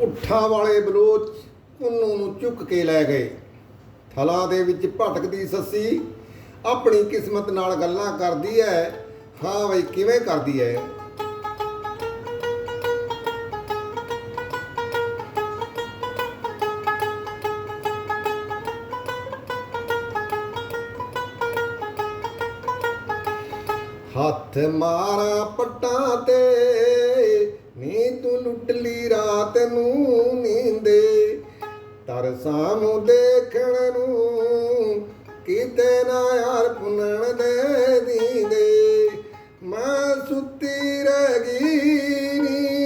ਉੱਠਾਂ ਵਾਲੇ ਬਲੋਚ ਉਹਨੂੰ ਨੂੰ ਚੁੱਕ ਕੇ ਲੈ ਗਏ। ਥਲਾ ਦੇ ਵਿੱਚ ਭਟਕਦੀ ਸੱਸੀ ਆਪਣੀ ਕਿਸਮਤ ਨਾਲ ਗੱਲਾਂ ਕਰਦੀ ਹੈ ਹਾਂ ਬਈ ਕਿਵੇਂ ਕਰਦੀ ਹੈ ਹੱਥ ਮਾਰਾ ਪੱਟਾਂ ਤੇ ਨੀ ਰਾਤ ਨੂੰ ਨੀਂਦੇ। ਤਰਸਾਂ ਨੂੰ ਦੇਖਣ ਨੂੰ ਕਿਤੇ ਨਾ ਯਾਰ ਪੁੰਨਣ ਦੇ ਦੀਂਦੇ। ਮੈਂ ਸੁੱਤੀ ਰਹਿ ਗਈ ਨੀ।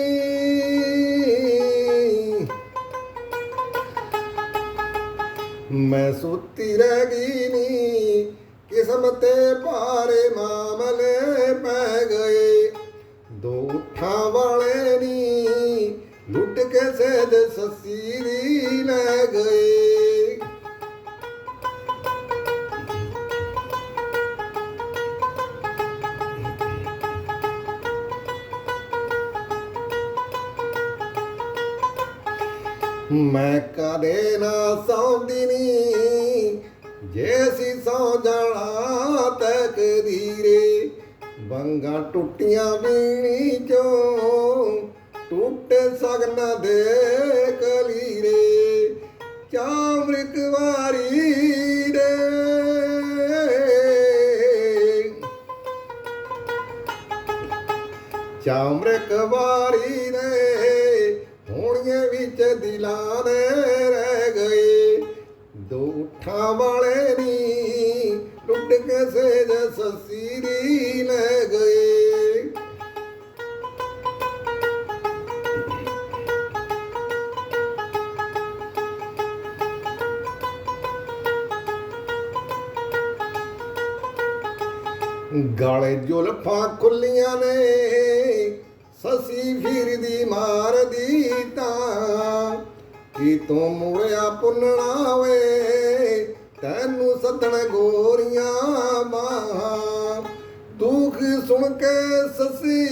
ਮੈਂ ਸੁੱਤੀ ਰਹਿ ਗਈ ਨੀ। ਕਿਸਮਤੇ ਭਾਰੇ ਮਾਮਲੇ ਪੈ ਗਏ। ਲੁੱਟ ਕੇ ਸੱਸੀ ਲੈ ਗਏ। ਮੈਂ ਕਦੇ ਨਾ ਸੌਂਦੀ ਨੀ, ਜੇ ਸੀ ਸੌ ਜਾਣਾ ਤਕਦੀਰੇ ਬੰਗਾ ਟੁੱਟੀਆਂ ਵੀਣੀ ਚੋਂ ਟੁੱਟ ਸਗਨ ਦੇ ਕਲੀਰੇ, ਚਾਮ੍ਰਿਤ ਵਾਰੀ ਦੇ। ਚਾਮ੍ਰਿਕ ਵਾਰੀ ਦੇ, ਹੋਣੀਆਂ ਵਿੱਚ ਦਿਲਾਂ ਦੇ ਰਹਿ ਗਏ। ਦੋ ਉਠਾਂ ਵਾਲੇ ਨੀ ਟੁੱਟ ਕੇ ਸੇਜ ਸੱਸੀ ਦੀ ਲੈ ਗਾਲੇ ਜੁਲਫਾਂ ਖੁੱਲੀਆਂ ਨੇ, ਸਸੀ ਫਿਰਦੀ ਮਾਰਦੀ ਤਾਂ ਕੀ ਤੂੰ ਮੁੜਿਆ ਪੁੰਨਣਾ ਵੇ, ਤੈਨੂੰ ਸੱਦਣ ਗੋਰੀਆਂ ਮਾਂ ਦੁੱਖ ਸੁਣ ਕੇ ਸਸੀ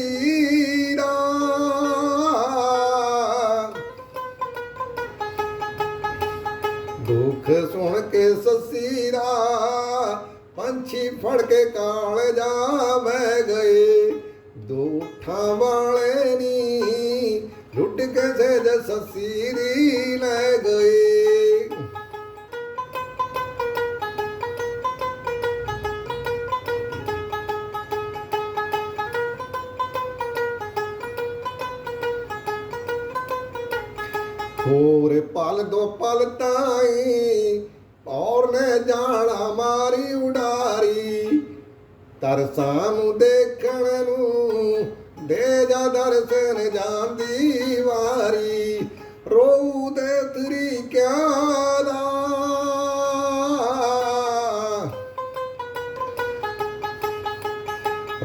ਦੁੱਖ ਸੁਣ ਕੇ ਸੱਸੀ ਪੰਛੀ ਫੜ ਕੇ ਕਾਲ ਜਾਵੇ ਗਏ। ਦੋ ਵਾਲੇ ਨੀ ਲੁੱਟ ਕੇ ਸੇਜ ਸੱਸੀ ਦੀ ਲੈ ਗਏ। ਹੋਰ ਪਲ ਦੋ ਪਲ ਤਾਈ ਔਰ ਨੇ ਜਾਣਾ ਮਾਰੀ ਉਡਾਰੀ। ਤਰਸਾਂ ਨੂੰ ਦੇਖਣ ਨੂੰ, ਦੇ ਜਾ ਦਰਸ਼ਨ ਜਾਂਦੀ ਵਾਰੀ। ਰੋਊ ਦੇ ਤਰੀਕਿਆਂ ਦਾ।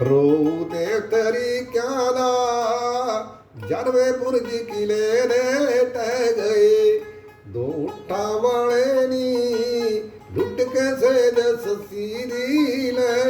ਰੋਊ ਦੇ ਤਰੀਕਿਆਂ ਦਾ। ਜਰਵੇ ਬੁਰਜ ਕਿਲੇ ਨੇ ਟਹਿ ਗਏ। ਦੋ 你的泪。